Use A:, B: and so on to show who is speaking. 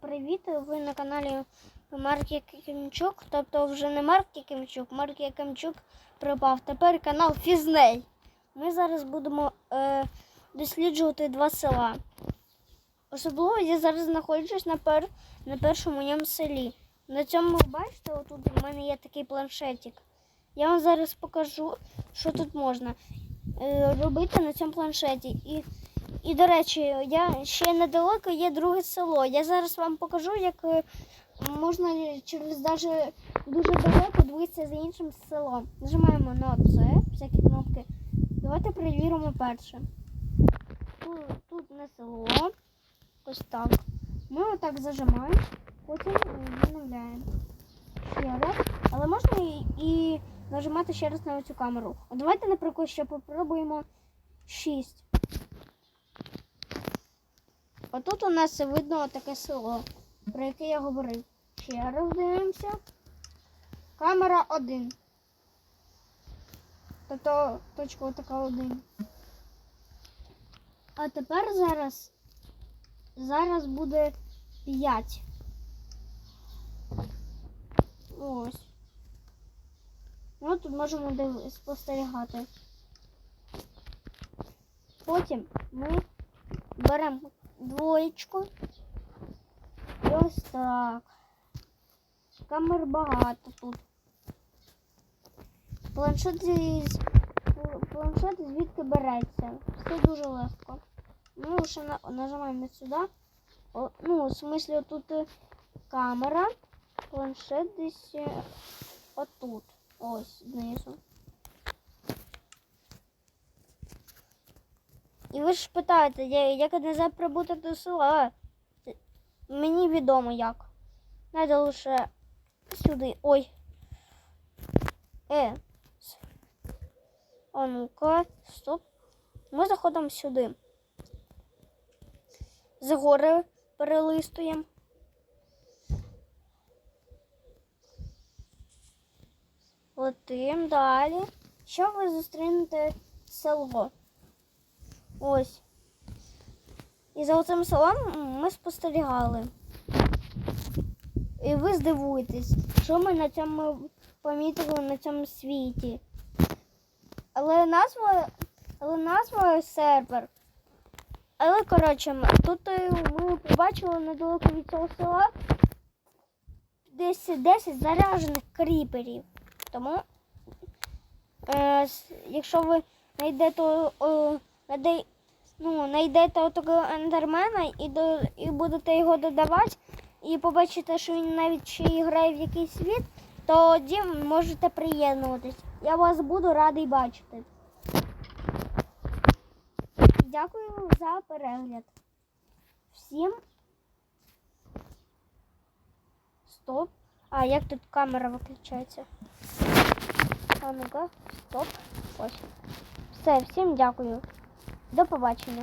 A: привіт! Ви на каналі Марк Якимчук. Тобто вже не Марк Якимчук, Марк Якимчук пропав. Тепер канал Фізней. Ми зараз будемо е, досліджувати два села. Особливо я зараз знаходжусь на, пер, на першому моєму селі. На цьому бачите, отут у мене є такий планшетик. Я вам зараз покажу, що тут можна е, робити на цьому планшеті. І і, до речі, я ще недалеко є друге село. Я зараз вам покажу, як е, можна через даже дуже далеко дивитися за іншим селом. Нажимаємо на це, всякі кнопки. Давайте перевіримо перше. Тут, тут не село. Ось так. Ми отак зажимаємо, потім відновляємо. Ще раз. Але можна і, і нажимати ще раз на цю камеру. Давайте, наприклад, ще попробуємо 6. Отут у нас видно таке село, про яке я говорив. Ще раз дивимося. Камера 1. Тобто точка така 1. А тепер зараз зараз буде 5. Ось. Ну, тут можемо див- спостерігати. Потім ми беремо двоєчку. І ось так. Камер багато тут. Планшет, зі- планшет звідки береться. Все дуже легко. Ми лише на, нажимаємо сюди. О, ну, в смислі, тут е, камера, планшет десь е, отут. Ось знизу. І ви ж питаєте, як назад прибути до села? Мені відомо як. Надо лише сюди. Ой. Е. А ну-ка, стоп. Ми заходимо сюди. З гори перелистуємо. Летим далі. Що ви зустрінете село? Ось. І за цим селом ми спостерігали. І ви здивуєтесь, що ми на цьому помітили на цьому світі. Але назва, але назва сервер. Але коротше, тут е, ми побачили недалеко від цього села десь 10 заряджених кріперів. Тому, е, якщо ви знайдете, надай- ну, знайдете отого ендермена і, до, і будете його додавати, і побачите, що він навіть ще і грає в якийсь світ, тоді можете приєднуватись. Я вас буду радий бачити. Дякую за перегляд. Всім. Стоп. А, як тут камера виключається? А ну-ка, стоп. Ось. Все, всім дякую. До побачення.